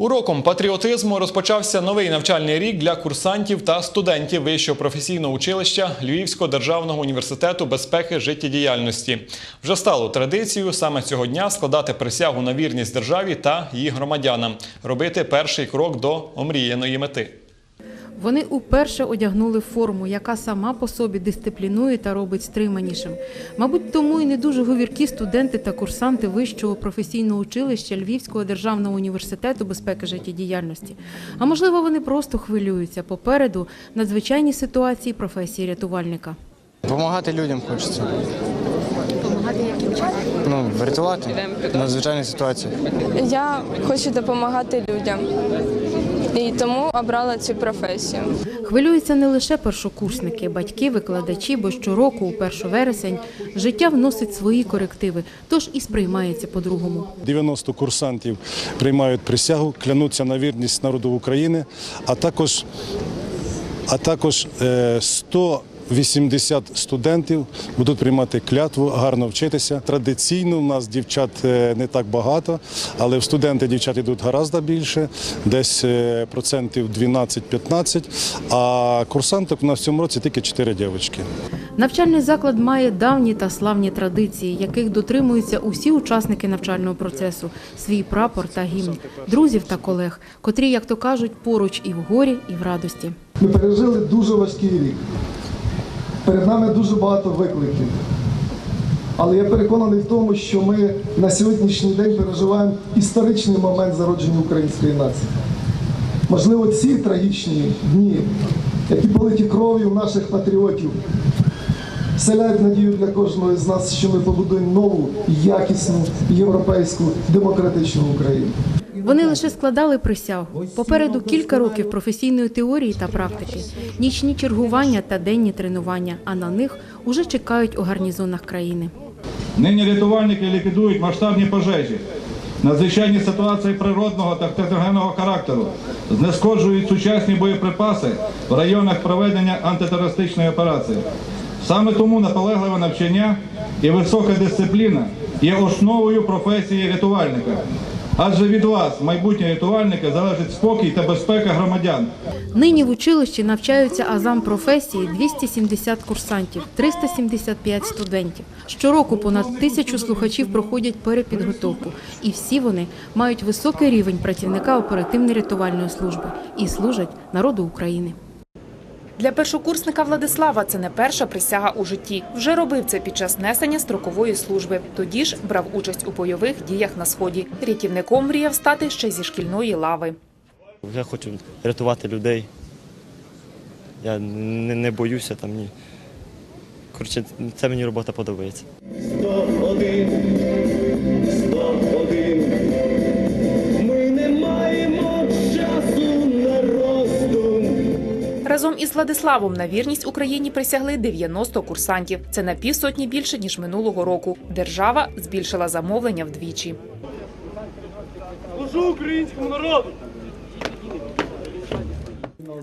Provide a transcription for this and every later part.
Уроком патріотизму розпочався новий навчальний рік для курсантів та студентів Вищого професійного училища Львівського державного університету безпеки життєдіяльності. Вже стало традицією саме цього дня складати присягу на вірність державі та її громадянам, робити перший крок до омріяної мети. Вони уперше одягнули форму, яка сама по собі дисциплінує та робить стриманішим. Мабуть, тому і не дуже говіркі студенти та курсанти вищого професійного училища Львівського державного університету безпеки життєдіяльності. А можливо, вони просто хвилюються попереду надзвичайні ситуації професії рятувальника. Допомагати людям хочеться. Яким чином? Ну, врятувати в надзвичайних ситуаціях. Я хочу допомагати людям і тому обрала цю професію. Хвилюються не лише першокурсники, батьки, викладачі, бо щороку, у 1 вересень, життя вносить свої корективи, тож і сприймається по-другому. 90 курсантів приймають присягу, клянуться на вірність народу України, а також а також е, 100 80 студентів будуть приймати клятву, гарно вчитися. Традиційно у нас дівчат е, не так багато, але в студенти дівчат йдуть гаразд більше, десь е, процентів 12-15, А курсанток у нас в цьому році тільки 4 дівчатки. Навчальний заклад має давні та славні традиції, яких дотримуються усі учасники навчального процесу: свій прапор та гімн, друзів та колег, котрі, як то кажуть, поруч і в горі, і в радості. Ми пережили дуже важкий рік. Перед нами дуже багато викликів. Але я переконаний в тому, що ми на сьогоднішній день переживаємо історичний момент зародження української нації. Можливо, ці трагічні дні, які политі кров'ю наших патріотів, вселяють надію для кожного з нас, що ми побудуємо нову, якісну, європейську, демократичну Україну. Вони лише складали присягу. Попереду кілька років професійної теорії та практики, нічні чергування та денні тренування, а на них уже чекають у гарнізонах країни. Нині рятувальники ліквідують масштабні пожежі, надзвичайні ситуації природного та техногенного характеру, знешкоджують сучасні боєприпаси в районах проведення антитерористичної операції. Саме тому наполегливе навчання і висока дисципліна є основою професії рятувальника. Адже від вас, майбутні рятувальники, залежить спокій та безпека громадян. Нині в училищі навчаються азам професії 270 курсантів, 375 студентів. Щороку понад тисячу слухачів проходять перепідготовку, і всі вони мають високий рівень працівника оперативно-рятувальної служби і служать народу України. Для першокурсника Владислава це не перша присяга у житті. Вже робив це під час несення строкової служби. Тоді ж брав участь у бойових діях на сході. Рятівником мріяв стати ще зі шкільної лави. Я хочу рятувати людей. Я не, не боюся там ні. Коротше, це мені робота подобається. Разом із Владиславом на вірність Україні присягли 90 курсантів. Це на півсотні більше ніж минулого року. Держава збільшила замовлення вдвічі. Служу українському народу!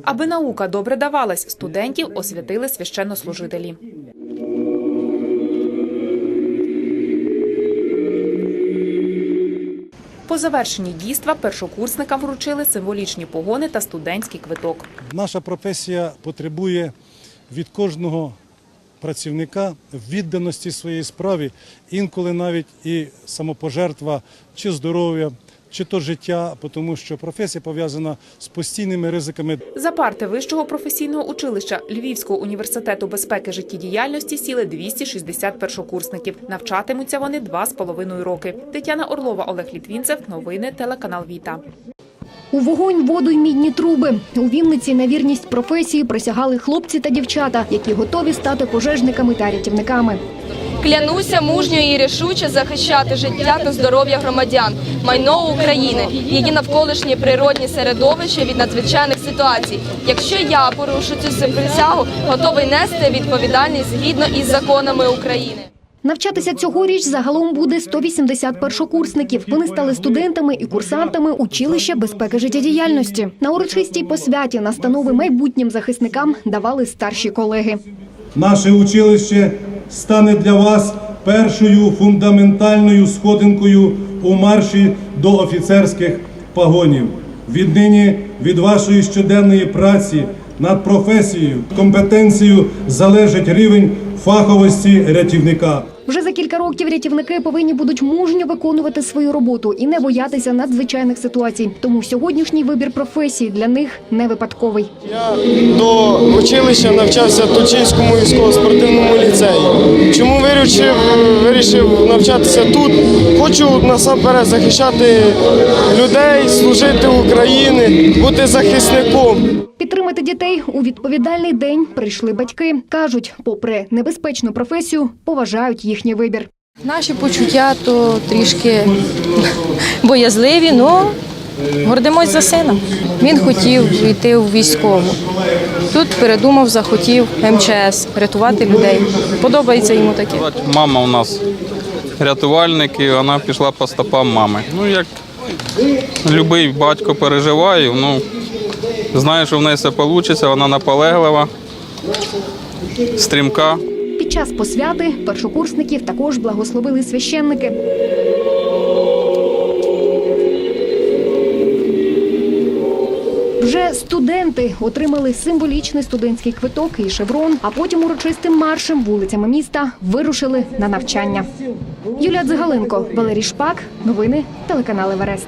Аби наука добре давалась, студентів освятили священнослужителі. По завершенні дійства першокурсникам вручили символічні погони та студентський квиток. Наша професія потребує від кожного працівника відданості своїй справі, інколи навіть і самопожертва чи здоров'я, чи то життя, тому що професія пов'язана з постійними ризиками. За парти вищого професійного училища Львівського університету безпеки життєдіяльності сіли 260 першокурсників. Навчатимуться вони два з половиною роки. Тетяна Орлова, Олег Літвінцев. Новини телеканал Віта. У вогонь, воду й мідні труби. У Вінниці на вірність професії присягали хлопці та дівчата, які готові стати пожежниками та рятівниками. Клянуся мужньо і рішуче захищати життя та здоров'я громадян, майно України, її навколишнє природні середовище від надзвичайних ситуацій. Якщо я порушу цю присягу, готовий нести відповідальність згідно із законами України. Навчатися цьогоріч загалом буде 180 першокурсників. Вони стали студентами і курсантами училища безпеки життєдіяльності. На урочистій посвяті настанови майбутнім захисникам давали старші колеги. Наше училище стане для вас першою фундаментальною сходинкою у марші до офіцерських погонів. Віднині від вашої щоденної праці над професією, компетенцією залежить рівень фаховості рятівника. Вже за кілька років рятівники повинні будуть мужньо виконувати свою роботу і не боятися надзвичайних ситуацій. Тому сьогоднішній вибір професії для них не випадковий. Я до училища навчався в Тучинському військово-спортивному ліцеї. Чому вирішив, вирішив навчатися тут? Хочу насамперед захищати людей, служити Україні, бути захисником. Підтримати дітей у відповідальний день прийшли батьки. кажуть, попри небезпечну професію, поважають їхній вибір. Наші почуття то трішки боязливі, але гордимось за сина. Він хотів йти в військову. Тут передумав, захотів МЧС, рятувати людей. Подобається йому таке. Мама у нас рятувальник, і вона пішла по стопам мами. Ну, як любий батько переживає, ну, знає, що в неї все вийде, вона наполеглива, стрімка. Під час посвяти першокурсників також благословили священники. Вже студенти отримали символічний студентський квиток і шеврон, а потім урочистим маршем вулицями міста вирушили на навчання. Юлія Дзигаленко, Валерій Шпак. Новини телеканал Еверест.